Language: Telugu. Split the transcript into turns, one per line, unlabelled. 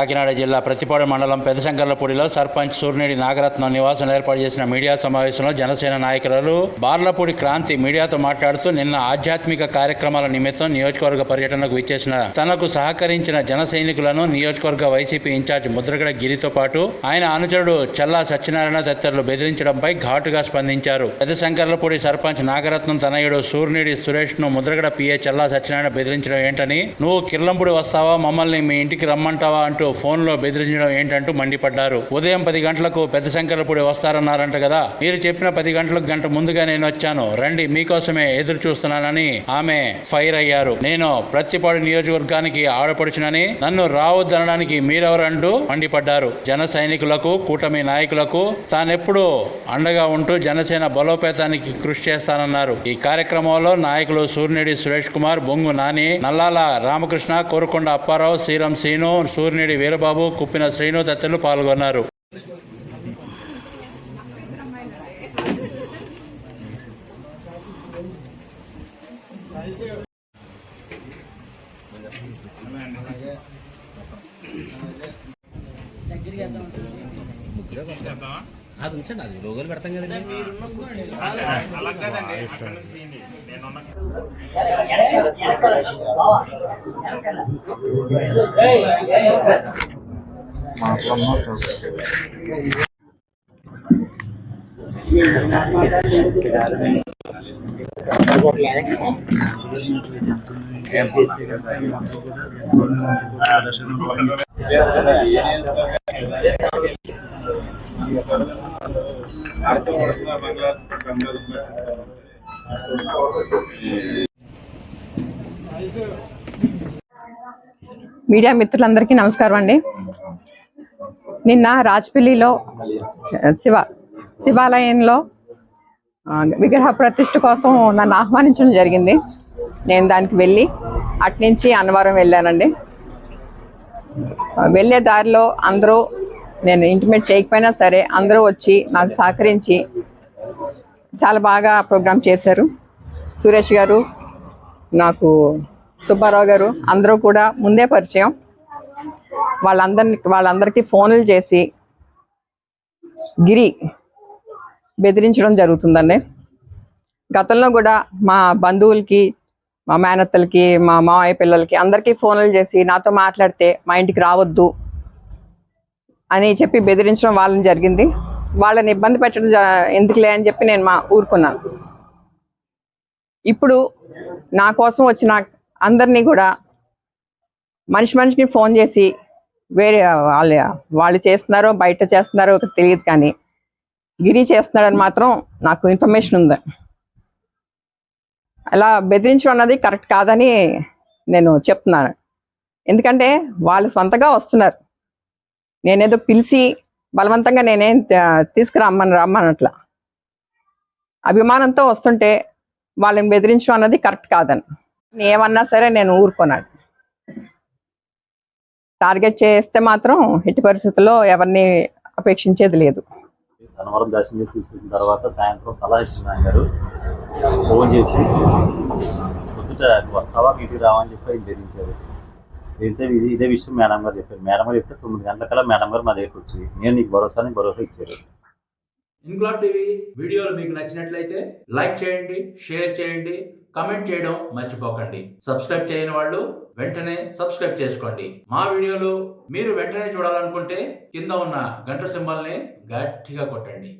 కాకినాడ జిల్లా ప్రతిపాడు మండలం పెదశంకర్లపూడిలో సర్పంచ్ సూర్యుడి నాగరత్నం నివాసం ఏర్పాటు చేసిన మీడియా సమావేశంలో జనసేన నాయకురాలు బార్లపూడి క్రాంతి మీడియాతో మాట్లాడుతూ నిన్న ఆధ్యాత్మిక కార్యక్రమాల నిమిత్తం నియోజకవర్గ పర్యటనకు విచ్చేసిన తనకు సహకరించిన జన సైనికులను నియోజకవర్గ వైసీపీ ఇన్ఛార్జ్ ముద్రగడ గిరితో పాటు ఆయన అనుచరుడు చల్లా సత్యనారాయణ తదితరులు బెదిరించడంపై ఘాటుగా స్పందించారు. పెదశంకర్లపూడి సర్పంచ్ నాగరత్నం తనయుడు సూర్యుడి సురేష్ను ముద్రగడ పిఏ చల్లా సత్యనారాయణ బెదిరించడం ఏంటని నువ్వు కిర్లంపూడి వస్తావా? మమ్మల్ని మీ ఇంటికి రమ్మంటావా? అంటూ ఫోన్లో బెదిరించడం ఏంటంటూ మండిపడ్డారు. ఉదయం పది గంటలకు పెద్ద శంకరపూడి వస్తారన్నారంట కదా. మీరు చెప్పిన పది గంటలకు గంట ముందుగా నేను వచ్చాను. రండి మీకోసమే ఎదురు చూస్తున్నానని ఆమె ఫైర్ అయ్యారు. నేను ప్రత్తిపాడు నియోజకవర్గానికి ఆడపడుచునని నన్ను రావద్దనడానికి మీరెవరంటూ మండిపడ్డారు. జన సైనికులకు కూటమి నాయకులకు తానెప్పుడు అండగా ఉంటూ జనసేన బలోపేతానికి కృషి చేస్తానన్నారు. ఈ కార్యక్రమంలో నాయకులు సూర్యుడి సురేష్ కుమార్ బొంగు నాని నల్లాల రామకృష్ణ కోరుకొండ అప్పారావు శ్రీరం శ్రీను సూర్యుడి వీరబాబు కుప్పిన శ్రీను తదితరులు పాల్గొన్నారు.
అది ఉంచండి అది లోగోలు పెడతాం కదండి.
మీడియా మిత్రులందరికీ నమస్కారం అండి. నిన్న రాజపల్లిలో శివ శివాలయంలో విగ్రహ ప్రతిష్ఠ కోసం నన్ను ఆహ్వానించడం జరిగింది. నేను దానికి వెళ్ళి అట్నుంచి అన్నవరం వెళ్ళానండి. వెళ్ళే దారిలో అందరూ నేను ఇంటిమేట్ చేయకపోయినా సరే అందరూ వచ్చి నాకు సహకరించి చాలా బాగా ప్రోగ్రామ్ చేశారు. సురేష్ గారు నాకు సుబ్బారావు గారు అందరూ కూడా ముందే పరిచయం. వాళ్ళందరిని వాళ్ళందరికీ ఫోన్లు చేసి గిరి బెదిరించడం జరుగుతుందండి. గతంలో కూడా మా బంధువులకి మా మేనత్తలకి మా మావయ్య పిల్లలకి అందరికీ ఫోన్లు చేసి నాతో మాట్లాడితే మా ఇంటికి రావద్దు అని చెప్పి బెదిరించడం వాళ్ళని జరిగింది. వాళ్ళని ఇబ్బంది పెట్టడం ఎందుకులే అని చెప్పి నేను మా ఊరుకున్నాను. ఇప్పుడు నా కోసం వచ్చిన అందరినీ కూడా మనిషి మనిషికి ఫోన్ చేసి వేరే వాళ్ళ వాళ్ళు చేస్తున్నారో బయట చేస్తున్నారో తెలియదు కానీ గిరి చేస్తున్నాడని మాత్రం నాకు ఇన్ఫర్మేషన్ ఉంది. అలా బెదిరించడం అన్నది కరెక్ట్ కాదని నేను చెప్తున్నాను. ఎందుకంటే వాళ్ళు సొంతగా వస్తున్నారు. నేనేదో పిలిచి బలవంతంగా నేనేం త- తీసుకురమ్మని రమ్మనట్లా. అభిమానంతో వస్తుంటే వాళ్ళని బెదిరించడం అన్నది కరెక్ట్ కాదని. ఏమన్నా సరే నేను ఊరుకున్నాను టార్గెట్ చేస్తే మాత్రం ఎట్టి పరిస్థితుల్లో ఎవరిని అపేక్షించేది లేదు.
కనవరం దర్శనం చేసి తీసుకొచ్చిన తర్వాత సాయంత్రం సలహా గారు ఫోన్ చేసి పొద్దుట వస్తావా మీటికి రావని చెప్పి ఆయన బెదిరించారు. ఇదే ఇదే విషయం మేడం గారు చెప్పారు. మేడం గారు చెప్తే తొమ్మిది గంటలకల్లా మేడం గారు మా దగ్గరికి వచ్చి నేను నీకు భరోసా అని భరోసా ఇచ్చారు.
ఇన్క్లాబ్ టీవీ వీడియోలు మీకు నచ్చినట్లయితే లైక్ చేయండి షేర్ చేయండి కమెంట్ చేయడం మర్చిపోకండి. సబ్స్క్రైబ్ చేయని వాళ్ళు వెంటనే సబ్స్క్రైబ్ చేసుకోండి. మా వీడియోలు మీరు వెంటనే చూడాలనుకుంటే కింద ఉన్న గంట సింబల్ని గట్టిగా కొట్టండి.